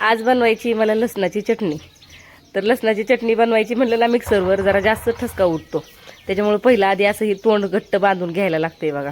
आज बनवायची मला लसणाची चटणी. तर लसणाची चटणी बनवायची म्हणलं ना मिक्सरवर जरा जास्त ठसका उठतो. त्याच्यामुळे पहिला आधी असं ही तोंड घट्ट बांधून घ्यायला लागते बघा.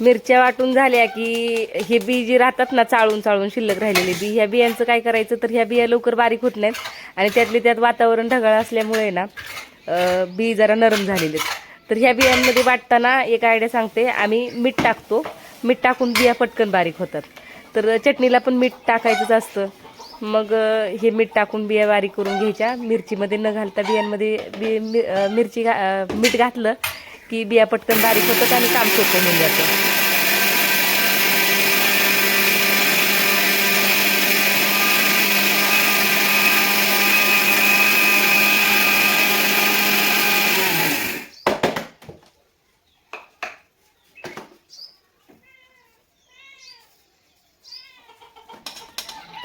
मिरच्या वाटून झाल्या की हे बी जी राहतात ना चाळून चाळून शिल्लक राहिलेले बी ह्या बियांचं काय करायचं तर ह्या बिया लवकर बारीक होत नाहीत आणि त्यातले त्यात वातावरण ढगाळ असल्यामुळे ना बी जरा नरम झालेले आहेत. तर ह्या बियांमध्ये वाटताना एक आयडिया सांगते आम्ही मीठ टाकतो. मीठ टाकून बिया पटकन बारीक होतात. तर चटणीला पण मीठ टाकायचंच असतं. मग हे मीठ टाकून बिया बारीक करून घ्यायच्या. मिरचीमध्ये न घालता बियांमध्ये बी मि- मिरची घा मीठ घातलं की बिया पटकन बारीक होतात आणि काम सोपं होऊन जातं.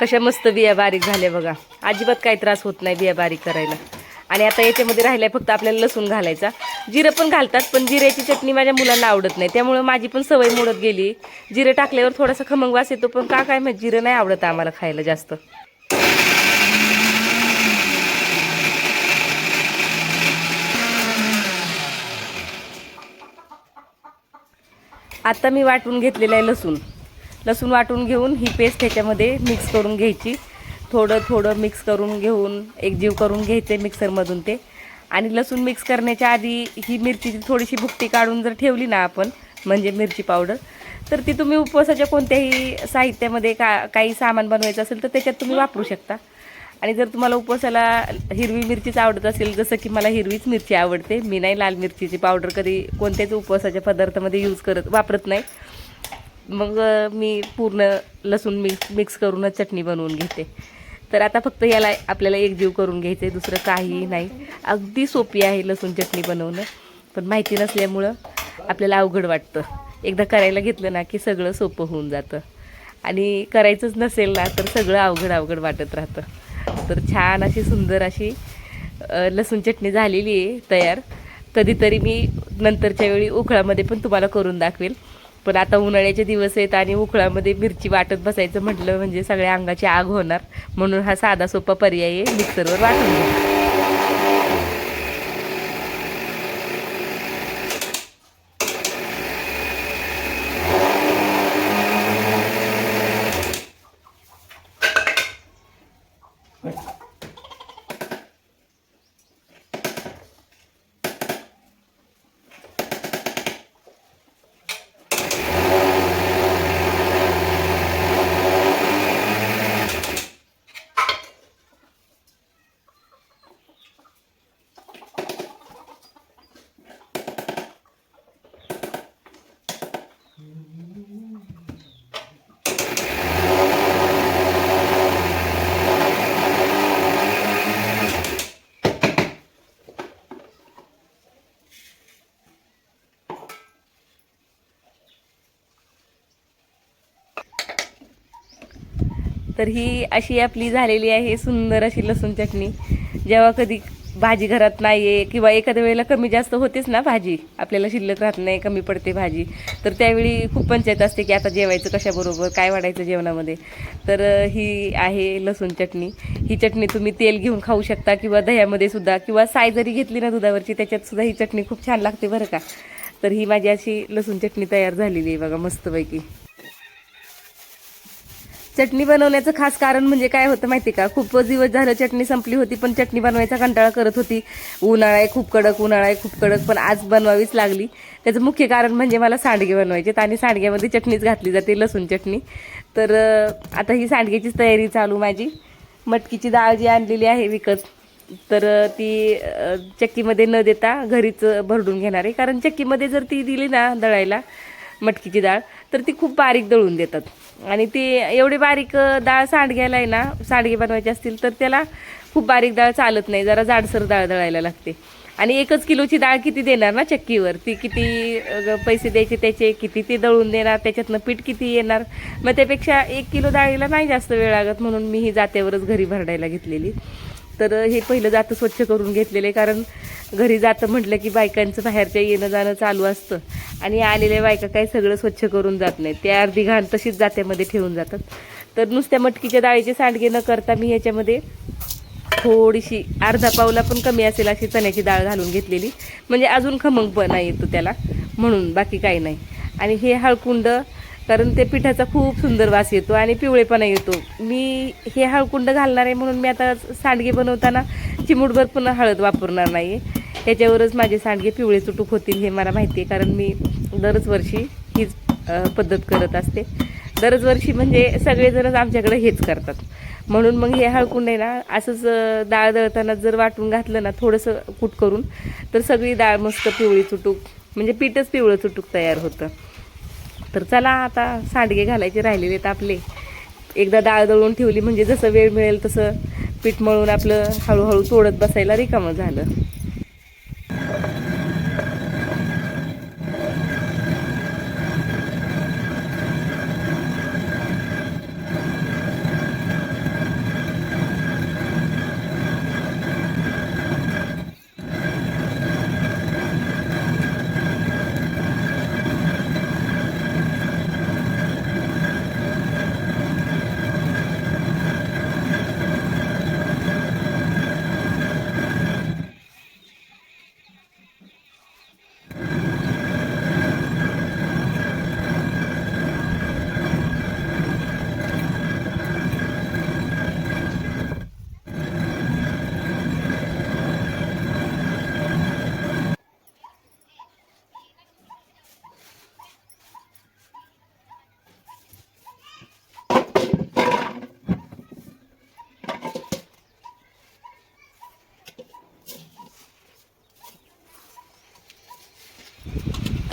कशा मस्त बिया बारीक झाल्या बघा. अजिबात काही त्रास होत नाही बिया बारीक करायला. आणि आता याच्यामध्ये राहिलाय फक्त आपल्याला लसूण घालायचा. जिरं पण घालतात पण जिऱ्याची चटणी माझ्या मुलांना आवडत नाही. त्यामुळं माझी पण सवय मोडत गेली. जिरं टाकल्यावर थोडासा खमंग वास येतो पण का काय माहिती जिरं नाही आवडत आम्हाला खायला जास्त. आता मी वाटून घेतलेलं आहे लसूण. लसूण वाटून घेऊन ही पेस्ट ह्याच्यामध्ये मिक्स करून घ्यायची. थोडं थोडं मिक्स करून घेऊन एकजीव करून घ्यायचे मिक्सरमधून ते. आणि लसूण मिक्स करण्याच्या आधी ही मिरचीची थोडीशी भुकटी काढून जर ठेवली ना आपण म्हणजे मिरची पावडर तर ती तुम्ही उपवासाच्या कोणत्याही साहित्यामध्ये का काही सामान बनवायचं असेल तर त्याच्यात तुम्ही वापरू शकता. आणि जर तुम्हाला उपवासाला हिरवी मिरचीच आवडत असेल जसं की मला हिरवीच मिरची आवडते. मी नाही लाल मिरचीची पावडर कधी कोणत्याच उपवासाच्या पदार्थामध्ये यूज करत वापरत नाही. मग मी पूर्ण लसूण मिक्स मिक्स करूनच चटणी बनवून घेते. तर आता फक्त याला आपल्याला एकजीव करून घ्यायचं आहे दुसरं काहीही नाही. अगदी सोपी आहे लसूण चटणी बनवणं. पण माहिती नसल्यामुळं आपल्याला अवघड वाटतं. एकदा करायला घेतलं ना की सगळं सोपं होऊन जातं. आणि करायचंच नसेल ना तर सगळं अवघड अवघड वाटत राहतं. तर छान अशी सुंदर अशी लसूण चटणी झालेली आहे तयार. कधीतरी मी नंतरच्या वेळी उखळामध्ये पण तुम्हाला करून दाखवेल. पण आता उन्हाळ्याचे दिवस आहेत आणि उखळामध्ये मिरची वाटत बसायचं म्हटलं म्हणजे सगळ्या अंगाची आग होणार. म्हणून हा साधा सोपा पर्याय आहे मिक्सरवर वाटून घ्या. तर ही अशी आपली झालेली आहे सुंदर अशी लसूण चटणी. जेव्हा कधी भाजी घरात नाही आहे किंवा एखाद्या वेळेला कमी जास्त होतेच ना भाजी आपल्याला शिल्लक राहत नाही कमी पडते भाजी. तर त्यावेळी खूप पंचायत असते की आता जेवायचं कशाबरोबर काय वाढायचं जेवणामध्ये. तर ही आहे लसूण चटणी. ही चटणी तुम्ही तेल घेऊन खाऊ शकता किंवा दह्यामध्ये सुद्धा किंवा साय जरी घेतली ना दुधावरची त्याच्यात सुद्धा ही चटणी खूप छान लागते बरं का. तर ही माझी अशी लसूण चटणी तयार झालेली आहे बघा मस्तपैकी. चटणी बनवण्याचं खास कारण म्हणजे काय होतं माहिती का? खूप दिवस झालं चटणी संपली होती पण चटणी बनवायचा कंटाळा करत होती. उन्हाळा आहे खूप कडक उन्हाळा आहे खूप कडक पण आज बनवावीच लागली. त्याचं मुख्य कारण म्हणजे मला सांडगे बनवायचे आणि सांडग्यामध्ये चटणीच घातली जाते लसूण चटणी. तर आता ही सांडग्याचीच तयारी चालू माझी. मटकीची डाळ जी आणलेली आहे विकत तर ती चक्कीमध्ये न देता घरीच भरडून घेणार आहे. कारण चक्कीमध्ये जर ती दिली ना दळायला मटकीची डाळ तर ती खूप बारीक दळून देतात. आणि ती एवढी बारीक डाळ सांडग्याला आहे ना सांडगे बनवायचे असतील तर त्याला खूप बारीक डाळ चालत नाही जरा जाडसर डाळ दळायला लागते. आणि एकच किलोची डाळ किती देणार ना चक्कीवर? ती किती पैसे द्यायचे त्याचे किती ते दळून देणार त्याच्यातनं पीठ किती येणार? मग त्यापेक्षा एक किलो डाळीला नाही जास्त वेळ लागत म्हणून मी ही जात्यावरच घरी भरडायला घेतलेली. तर हे पहिलं जातं स्वच्छ करून घेतलेले कारण घरी जातं म्हटलं की बायकांचं बाहेरच्या येणं जाणं चालू असतं. आणि आलेल्या बायका काही सगळं स्वच्छ करून जात नाही ते अर्धी घाण तशीच जात्यामध्ये ठेवून जातात. तर नुसत्या मटकीच्या डाळीचे सांडगे न करता मी याच्यामध्ये थोडीशी अर्धा पावला पण कमी असेल अशी चण्याची डाळ घालून घेतलेली. म्हणजे अजून खमंगपणा येतो त्याला. म्हणून बाकी काही नाही. आणि हे हळकुंड कारण ते पिठाचा खूप सुंदर वास येतो आणि पिवळेपणा येतो. मी हे हळकुंड घालणार आहे म्हणून मी आता सांडगे बनवताना चिमूटभर पुन्हा हळद वापरणार नाही त्याच्यावरच माझे सांडगे पिवळे चुटूक होतील हे मला माहिती आहे कारण मी दरच वर्षी हीच पद्धत करत असते. दरच वर्षी म्हणजे सगळेजणच आमच्याकडे हेच करतात. म्हणून मग हे हळकुंड आहे ना असंच डाळ दळताना जर वाटून घातलं ना थोडंसं कूट करून तर सगळी डाळ मस्त पिवळी चुटूक म्हणजे पीठच पिवळं चुटूक तयार होतं. तर चला आता सांडगे घालायचे राहिलेले आहेत आपले. एकदा डाळ दळून ठेवली म्हणजे जसं वेळ मिळेल तसं पीठ मळून आपलं हळूहळू तोडत बसायला रिकामं झालं.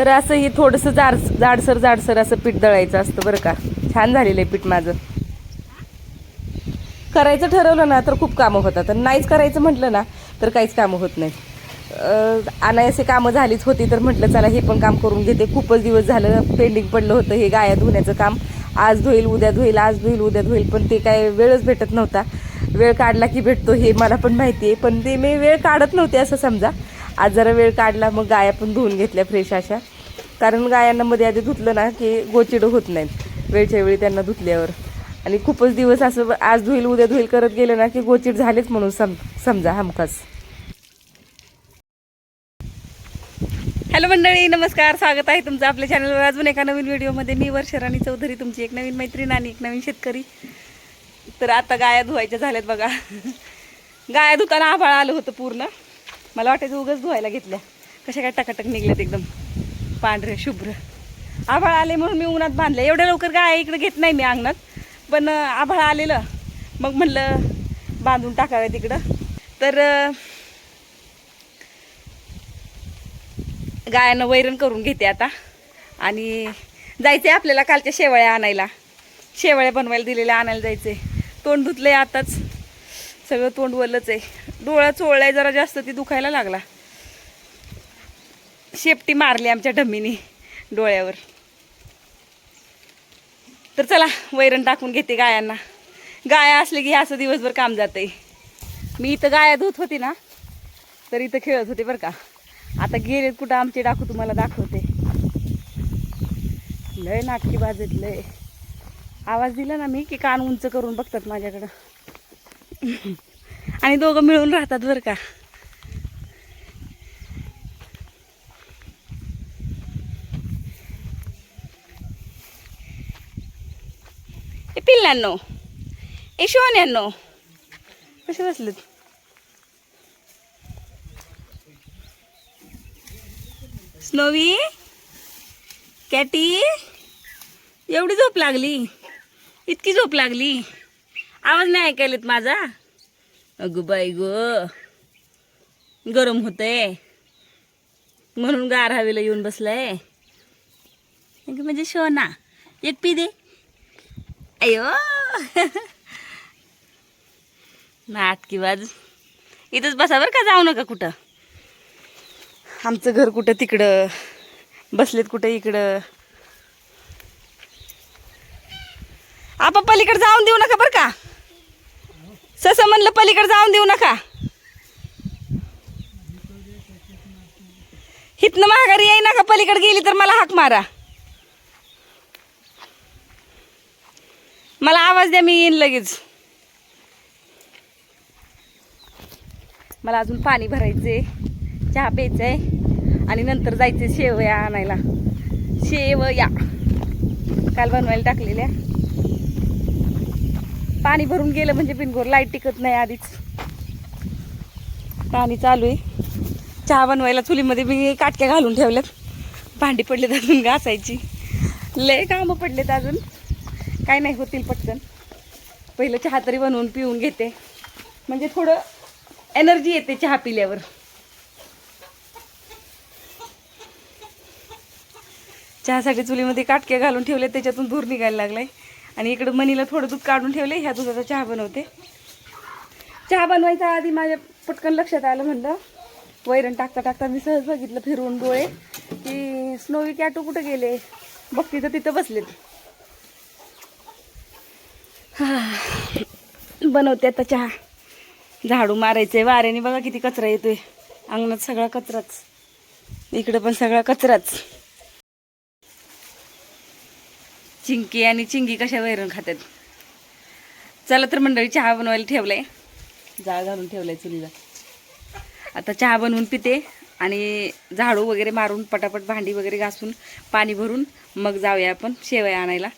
तर असं हे थोडंसं जाड जाडसर जाडसर असं पीठ दळायचं असतं बरं का. छान झालेलं आहे पीठ माझं. करायचं ठरवलं ना तर खूप कामं होतात. आणि नाहीच करायचं म्हटलं ना तर काहीच कामं होत नाही. आणि असे कामं झालीच होती तर म्हटलं चला हे पण काम करून घेते. खूपच दिवस झालं पेंडिंग पडलं होतं हे गाया धुण्याचं काम. आज धुईल उद्या धुईल आज धुईल उद्या धुईल पण ते काय वेळच भेटत नव्हता. वेळ काढला की भेटतो हे मला पण माहिती आहे पण ते मी वेळ काढत नव्हते असं समजा. आज जरा वेळ काढला मग गाया पण धुवून घेतल्या फ्रेश अशा. कारण गायांना मध्ये आधी धुतलं ना की गोचिडं होत नाहीत. वेळच्या वेळी त्यांना धुतल्यावर. आणि खूपच दिवस असं आज धुईल उद्या धुईल करत गेलं ना की गोचिड झालेच म्हणून सम समजा हमखास. हॅलो मंडळी नमस्कार. स्वागत आहे तुमचं आपल्या चॅनलवर अजून एका नवीन व्हिडिओमध्ये मी वर्षराणी चौधरी तुमची एक नवीन मैत्रीण आणि एक नवीन शेतकरी. तर आता गाया धुवायच्या झाल्यात बघा. गाया धुताना आभाळ आलं होतं पूर्ण. मला वाटायचं उगाच धुवायला घेतल्या. कशा काय टकाटक निघल्यात एकदम. पांढरे शुभ्र. आभाळ आले म्हणून मी उन्हात बांधले. एवढ्या लवकर गाय इकडे घेत नाही मी अंगणात. पण आभाळ आलेलं. मग म्हणलं बांधून टाकाव्या तिकडं. तर गायानं वैरण करून घेते आता. आणि जायचं आहे आपल्याला कालच्या शेवळ्या आणायला. शेवळ्या बनवायला दिलेल्या आणायला जायचं आहे तोंड धुतलं आहे आताच. सगळं तोंड वलच आहे. डोळा चोळलाय जरा जास्त ती दुखायला लागला. शेपटी मारली आमच्या डम्मीनी डोळ्यावर. तर चला वैरण टाकून घेते गायांना. गाया असले की असं दिवसभर काम जाते मी इथं गाया धुत होती ना तर इथं खेळत होते बरं का. आता गेलेत कुठं आमचे डाकू तुम्हाला दाखवते. लय नाटकी बाजत लय. आवाज दिला ना मी की कान उंच करून बघतात माझ्याकडं. आणि दोघं मिळून राहतात बरं का. ए ए शोन्यांनो कसे बसलेत स्नोवी? कॅटी? एवढी झोप लागली? इतकी झोप लागली? आवाज नाही ऐकायलेत माझा? अगं बाई गो. गरम होतंय. म्हणून गार हवेला येऊन बसलाय. म्हणजे म्हणजे शोना एक पी दे. अयो नाटकी बाज. इथंच बसा बरं का जाऊ नका कुठं. आमचं घर कुठं तिकडं? बसलेत कुठं इकडं? आपा पलीकडे जाऊन देऊ नका बरं का. ससं म्हणलं पलीकडे जाऊन देऊ नका. हितनं माघारी येई नका पलीकडे गेली तर मला हाक मारा. मला आवाज द्या मी येईन लगेच. मला अजून पाणी भरायचंय चहा प्यायचंय आणि नंतर जायचे शेवया आणायला. शेवया. काल बनवायला टाकलेल्या. पाणी भरून गेलं म्हणजे बिनगोर लाइट टिकत नाही आधीच. पाणी चालू आहे. चहा बनवायला चुलीमध्ये मी काटक्या घालून ठेवल्यात. भांडी पडलेत अजून घासायची. लय कामं पडलेत अजून. काय नाही होतील पटकन. पहिलं चहा तरी बनवून पिऊन घेते. म्हणजे थोडं एनर्जी येते चहा पिल्यावर. चहासाठी चुलीमध्ये काटके घालून ठेवले त्याच्यातून धूर निघायला लागलाय. आणि इकडं मनीला थोडं दूध काढून ठेवले ह्या दुधाचा चहा बनवते. चहा बनवायचा आधी माझ्या पटकन लक्षात आलं म्हणलं. वैरण टाकता टाकता मी सहज बघितलं फिरवून डोळे की स्नोवी कॅटो कुठं गेले? बघ तिथं तिथं बसलेत. बनवते आता चहा. झाडू मारायचंय वाऱ्याने बघा किती कचरा येतोय. अंगणात सगळा कचराच. इकडं पण सगळा कचराच. चिंकी आणि चिंगी कशा वैरण खात्यात? चला तर मंडळी चहा बनवायला ठेवलाय. जाळ घालून ठेवलाय चुलीला. आता चहा बनवून पिते आणि झाडू वगैरे मारून पटापट भांडी वगैरे घासून पाणी भरून मग जाऊया आपण शेवया आणायला.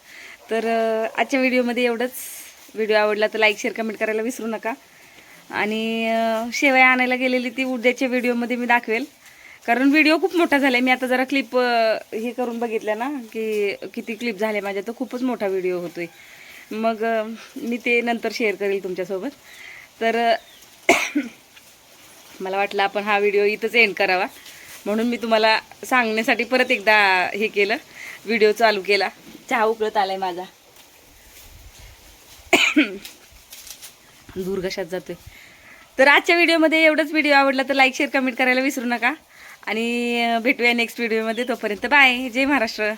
तर आजच्या व्हिडिओमध्ये एवढंच. व्हिडिओ आवडला तर लाईक शेअर कमेंट करायला विसरू नका. आणि शेवया आणायला गेलेली ती उद्याच्या व्हिडिओमध्ये मी दाखवेल. कारण व्हिडिओ खूप मोठा झाला मी आता जरा क्लिप हे करून बघितलं ना की किती क्लिप झाले माझ्या तर खूपच मोठा व्हिडिओ होतोय. मग मी ते नंतर शेअर करेल तुमच्यासोबत. तर मला वाटलं आपण हा व्हिडिओ इथंच एंड करावा. म्हणून मी तुम्हाला सांगण्यासाठी परत एकदा हे केलं. व्हिडिओ चालू केला. चहा उकळत आलाय माझा. दूर कशात जातोय. तर आजच्या व्हिडिओमध्ये एवढंच. व्हिडिओ आवडला तर लाईक शेअर कमेंट करायला विसरू नका. आणि भेटूया नेक्स्ट व्हिडिओमध्ये तोपर्यंत बाय जय महाराष्ट्र.